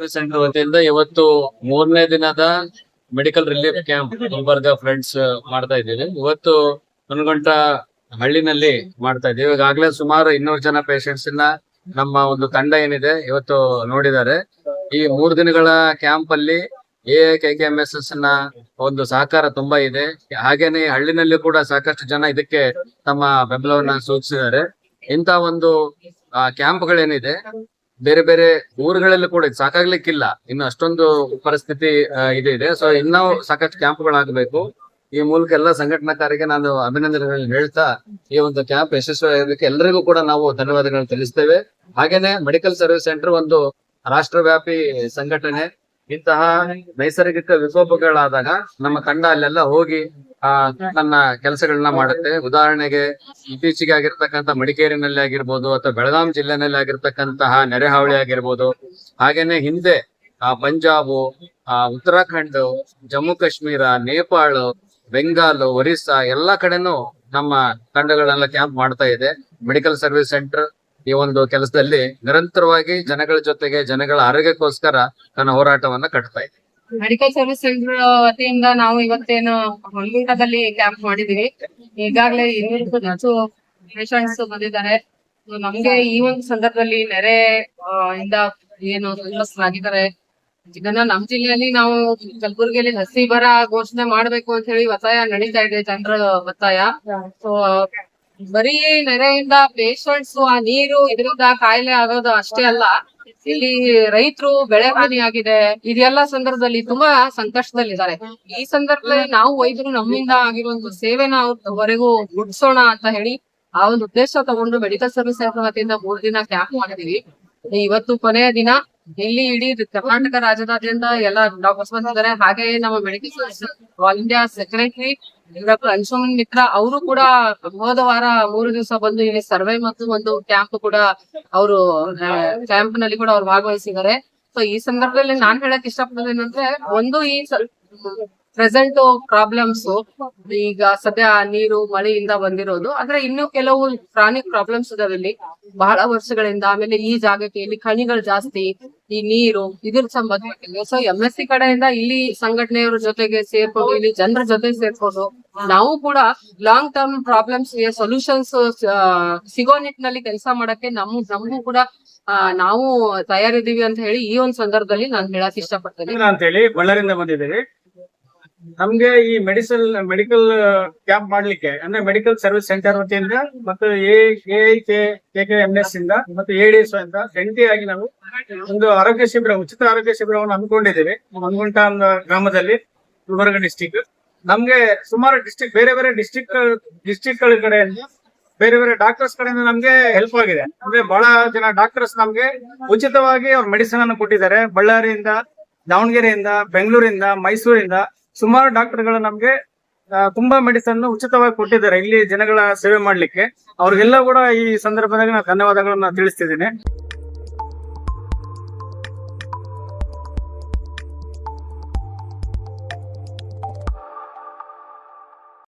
Centre ವತಿಯಿಂದ ಇವತ್ತು ಮೂರನೇ ದಿನದ medical relief camp Gulbarga friends ಮಾಡ್ತಾ ಇದ್ದೀವಿ. ಇವತ್ತು ನನ್ಗೊಂಟ ಹಳ್ಳಿನಲ್ಲಿ ಮಾಡ್ತಾ ಇದ್ದೀವಿ. ಈಗಾಗಲೇ ಸುಮಾರು ಇನ್ನೂರು ಜನ ಪೇಷಂಟ್ಸ್ನ ನಮ್ಮ ಒಂದು ತಂಡ ಏನಿದೆ ಇವತ್ತು ನೋಡಿದ್ದಾರೆ. ಈ ಮೂರ್ ದಿನಗಳ ಕ್ಯಾಂಪ್ ಅಲ್ಲಿ ಎ, ಕೆ ಕೆ ಎಸ್ನ ಒಂದು ಸಹಕಾರ ತುಂಬಾ ಇದೆ. ಹಾಗೇನೆ ಹಳ್ಳಿನಲ್ಲಿ ಕೂಡ ಸಾಕಷ್ಟು ಜನ ಇದಕ್ಕೆ ತಮ್ಮ ಬೆಂಬಲವನ್ನ ಸೂಚಿಸಿದ್ದಾರೆ. ಇಂತ ಒಂದು ಕ್ಯಾಂಪ್ಗಳೇನಿದೆ ಬೇರೆ ಬೇರೆ ಊರುಗಳಲ್ಲಿ ಕೂಡ ಸಾಕಾಗ್ಲಿಕ್ಕಿಲ್ಲ. ಇನ್ನು ಅಷ್ಟೊಂದು ಪರಿಸ್ಥಿತಿ ಇದು ಇದೆ. ಸೊ ಇನ್ನೂ ಸಾಕಷ್ಟು ಕ್ಯಾಂಪ್ಗಳಾಗಬೇಕು. ಈ ಮೂಲಕ ಎಲ್ಲ ಸಂಘಟನಾಕಾರಿಗೆ ನಾನು ಅಭಿನಂದನೆಗಳನ್ನು ಹೇಳ್ತಾ ಈ ಒಂದು ಕ್ಯಾಂಪ್ ಯಶಸ್ವಿಯಾಗಲಿಕ್ಕೆ ಎಲ್ಲರಿಗೂ ಕೂಡ ನಾವು ಧನ್ಯವಾದಗಳನ್ನು ತಿಳಿಸ್ತೇವೆ. ಹಾಗೇನೆ ಮೆಡಿಕಲ್ ಸರ್ವಿಸ್ ಸೆಂಟರ್ ಒಂದು ರಾಷ್ಟ್ರವ್ಯಾಪಿ ಸಂಘಟನೆ. ಇಂತಹ ನೈಸರ್ಗಿಕ ವಿಕೋಪಗಳಾದಾಗ ನಮ್ಮ ತಂಡ ಅಲ್ಲೆಲ್ಲ ಹೋಗಿ, ಆ, ತನ್ನ ಕೆಲಸಗಳನ್ನ ಮಾಡುತ್ತೆ. ಉದಾಹರಣೆಗೆ ಇತ್ತೀಚೆಗೆ ಆಗಿರ್ತಕ್ಕಂಥ ಮಡಿಕೇರಿನಲ್ಲಿ ಆಗಿರ್ಬೋದು ಅಥವಾ ಬೆಳಗಾಂ ಜಿಲ್ಲೆನಲ್ಲಿ ಆಗಿರ್ತಕ್ಕಂತಹ ನೆರೆಹಾವಳಿ ಆಗಿರ್ಬೋದು. ಹಾಗೇನೆ ಹಿಂದೆ, ಆ, ಪಂಜಾಬ್, ಆ, ಉತ್ತರಾಖಂಡ್, ಜಮ್ಮು ಕಾಶ್ಮೀರ, ನೇಪಾಳ, ಬೆಂಗಾಲ್, ಒರಿಸ್ಸಾ ಎಲ್ಲಾ ಕಡೆನೂ ನಮ್ಮ ತಂಡಗಳೆಲ್ಲ ಕ್ಯಾಂಪ್ ಮಾಡ್ತಾ ಇದೆ. ಮೆಡಿಕಲ್ ಸರ್ವಿಸ್ ಸೆಂಟರ್ ಈ ಒಂದು ಕೆಲಸದಲ್ಲಿ ನಿರಂತರವಾಗಿ ಜನಗಳ ಜೊತೆಗೆ ಜನಗಳ ಆರೋಗ್ಯಕ್ಕೋಸ್ಕರ ತನ್ನ ಹೋರಾಟವನ್ನ ಕಟ್ತಾ ಇದೆ ಮೆಡಿಕಲ್ ಸರ್ವಿಸ್ ಸೆಂಟರ್ ವತಿಯಿಂದ ನಾವು ಇವತ್ತೇನು ಹೊಂಗೂಟದಲ್ಲಿ ಕ್ಯಾಂಪ್ ಮಾಡಿದೀವಿ ಈಗಾಗಲೇ ಇನ್ನೂರಕ್ಕೂ ಹೆಚ್ಚು ಪೇಷಂಟ್ಸ್ ಬಂದಿದ್ದಾರೆ. ನಮ್ಗೆ ಈ ಒಂದು ಸಂದರ್ಭದಲ್ಲಿ ನೆರೆ ಇಂದ ಏನು ಆಗಿದ್ದಾರೆ ಇದನ್ನ ನಮ್ ಜಿಲ್ಲೆಯಲ್ಲಿ ನಾವು ಕಲಬುರಗಿಯಲ್ಲಿ ಹಸಿ ಬರ ಘೋಷಣೆ ಮಾಡ್ಬೇಕು ಅಂತ ಹೇಳಿ ಒತ್ತಾಯ ನಡೀತಾ ಇದೆ ಜನರ ಒತ್ತಾಯ. ಸೊ ಬರೀ ನೆರೆಯಿಂದ ಪೇಷಂಟ್ಸ್ ಆ ನೀರು ಇದರಿಂದ ಕಾಯಿಲೆ ಆಗೋದು ಅಷ್ಟೇ ಅಲ್ಲ. ಇಲ್ಲಿ ರೈತರು ಬೆಳೆ ಆಗಿದೆ. ಇದೆಲ್ಲ ಸಂದರ್ಭದಲ್ಲಿ ತುಂಬಾ ಸಂಕಷ್ಟದಲ್ಲಿದ್ದಾರೆ. ಈ ಸಂದರ್ಭದಲ್ಲಿ ನಾವು ವೈದ್ಯರು ನಮ್ಮಿಂದ ಆಗಿರುವಂತ ಸೇವೆನ ಅವ್ರವರೆಗೂ ಗುಡ್ಸೋಣ ಅಂತ ಹೇಳಿ ಆ ಒಂದು ಉದ್ದೇಶ ತಗೊಂಡು ಮೆಡಿಕಲ್ ಸರ್ವಿಸ್ ವತಿಯಿಂದ ಮೂರ್ ದಿನ ಕ್ಯಾಂಪ್ ಮಾಡಿದೀವಿ. ಇವತ್ತು ಕೊನೆಯ ದಿನ. ಇಲ್ಲಿ ಇಡೀ ಕರ್ನಾಟಕ ರಾಜ್ಯದಾದ್ಯಂತ ಎಲ್ಲ ಡಾಕ್ಟರ್ಸ್ ಬಂದಿದ್ದಾರೆ. ಹಾಗೆ ನಮ್ಮ medical service all India secretary doctor Anshuman Mitra, ಅವರು ಕೂಡ ಹೋದ ವಾರ ಮೂರು ದಿವಸ ಬಂದು ಇಲ್ಲಿ ಸರ್ವೆ ಮತ್ತು ಒಂದು ಕ್ಯಾಂಪ್ ಕೂಡ ಅವರು ಕ್ಯಾಂಪ್ನಲ್ಲಿ ಕೂಡ ಅವ್ರು ಭಾಗವಹಿಸಿದ್ದಾರೆ. ಸೊ ಈ ಸಂದರ್ಭದಲ್ಲಿ ನಾನ್ ಹೇಳಕ್ ಇಷ್ಟಪಡೋದೇನಂದ್ರೆ ಒಂದು ಈ ಪ್ರೆಸೆಂಟ್ ಪ್ರಾಬ್ಲಮ್ಸ್ ಈಗ ಸದ್ಯ ನೀರು, ಮಳೆಯಿಂದ ಬಂದಿರೋದು. ಆದ್ರೆ ಇನ್ನು ಕೆಲವು ಪ್ರಾಣಿಕ್ ಪ್ರಾಬ್ಲಮ್ಸ್ ಇದಾವೆ ಬಹಳ ವರ್ಷಗಳಿಂದ ಆಮೇಲೆ ಈ ಜಾಗಕ್ಕೆ ಇಲ್ಲಿ ಖನಿಗಳು ಜಾಸ್ತಿ, ಈ ನೀರು, ಇದ್ರ ಸಂಬಂಧ ಸೊ ಎಂ ಎಸ್ ಸಿ ಕಡೆಯಿಂದ ಇಲ್ಲಿ ಸಂಘಟನೆಯವ್ರ ಜೊತೆಗೆ ಸೇರ್ಕೊಂಡು, ಇಲ್ಲಿ ಜನರ ಜೊತೆ ಸೇರ್ಕೊಂಡು, ನಾವು ಕೂಡ ಲಾಂಗ್ ಟರ್ಮ್ ಪ್ರಾಬ್ಲಮ್ಸ್ ಸೊಲ್ಯೂಷನ್ಸ್ ಸಿಗೋ ನಿಟ್ಟಿನಲ್ಲಿ ಕೆಲಸ ಮಾಡಕ್ಕೆ ನಮ್, ನಮಗೂ ಕೂಡ ನಾವು ತಯಾರಿದ್ದೀವಿ ಅಂತ ಹೇಳಿ ಈ ಒಂದು ಸಂದರ್ಭದಲ್ಲಿ ನಾನು ಹೇಳಕ್ ಇಷ್ಟಪಡ್ತೇನೆ. ಅಂತ ಹೇಳಿ ಬಂದಿದ್ದೀವಿ. ನಮ್ಗೆ ಈ ಮೆಡಿಸಲ್, ಮೆಡಿಕಲ್, ಕ್ಯಾಂಪ್ ಮಾಡ್ಲಿಕ್ಕೆ, ಅಂದ್ರೆ ಮೆಡಿಕಲ್ ಸರ್ವಿಸ್ ಸೆಂಟರ್ ವತಿಯಿಂದ ಮತ್ತು ಎ ಕೆ ಎಂ, ಎಸ್ ಇಂದ ಮತ್ತು ಎಡಿಎಸ್ ಅಂತ ಜಂಟಿಯಾಗಿ ನಾವು ಒಂದು ಆರೋಗ್ಯ ಶಿಬಿರ, ಉಚಿತ ಆರೋಗ್ಯ ಶಿಬಿರವನ್ನು ಹಮ್ಮಿಕೊಂಡಿದ್ದೇವೆ. ಹನುಗುಂಟ ಗ್ರಾಮದಲ್ಲಿ ಗುಲ್ಬರ್ಗ ಡಿಸ್ಟಿಕ್ ನಮ್ಗೆ ಸುಮಾರು ಡಿಸ್ಟಿಕ್ ಬೇರೆ ಬೇರೆ ಡಿಸ್ಟಿಕ್ ಡಿಸ್ಟಿಕ್ಗಳ ಕಡೆಯಿಂದ, ಬೇರೆ ಬೇರೆ ಡಾಕ್ಟರ್ಸ್ ಕಡೆಯಿಂದ ನಮ್ಗೆ ಹೆಲ್ಪ್ ಆಗಿದೆ. ಅಂದ್ರೆ ಬಹಳ ಜನ ಡಾಕ್ಟರ್ಸ್ ನಮ್ಗೆ ಉಚಿತವಾಗಿ ಅವ್ರ ಮೆಡಿಸಿನ್ ಅನ್ನು ಕೊಟ್ಟಿದ್ದಾರೆ. ಬಳ್ಳಾರಿಯಿಂದ, ದಾವಣಗೆರೆಯಿಂದ, ಬೆಂಗಳೂರಿಂದ, ಮೈಸೂರಿಂದ ಸುಮಾರು ಡಾಕ್ಟರ್ಗಳು ನಮ್ಗೆ ತುಂಬಾ ಮೆಡಿಸನ್ ಉಚಿತವಾಗಿ ಕೊಟ್ಟಿದ್ದಾರೆ. ಇಲ್ಲಿ ಜನಗಳ ಸೇವೆ ಮಾಡ್ಲಿಕ್ಕೆ. ಅವ್ರಿಗೆಲ್ಲ ಕೂಡ ಈ ಸಂದರ್ಭದಲ್ಲಿ ನಾನು ಧನ್ಯವಾದಗಳನ್ನ ತಿಳಿಸ್ತಿದ್ದೀನಿ.